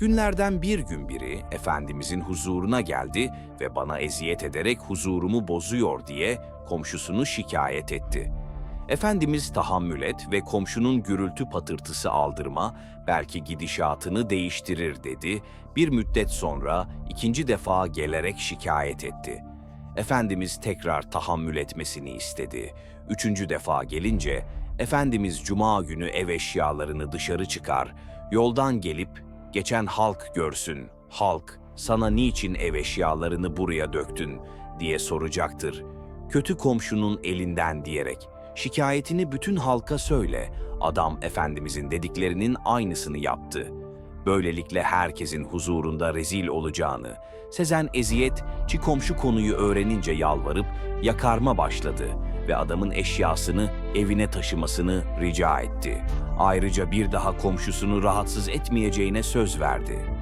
Günlerden bir gün biri Efendimizin huzuruna geldi ve bana eziyet ederek huzurumu bozuyor diye komşusunu şikayet etti. Efendimiz tahammül et ve komşunun gürültü patırtısı aldırma, belki gidişatını değiştirir dedi. Bir müddet sonra ikinci defa gelerek şikayet etti. Efendimiz tekrar tahammül etmesini istedi. Üçüncü defa gelince, Efendimiz cuma günü ev eşyalarını dışarı çıkar, yoldan gelip geçen halk görsün, halk sana niçin ev eşyalarını buraya döktün diye soracaktır. Kötü komşunun elinden diyerek, şikayetini bütün halka söyle, adam Efendimizin dediklerinin aynısını yaptı. Böylelikle herkesin huzurunda rezil olacağını, Sezen eziyet, çi komşu konuyu öğrenince yalvarıp yakarma başladı ve adamın eşyasını evine taşımasını rica etti. Ayrıca bir daha komşusunu rahatsız etmeyeceğine söz verdi.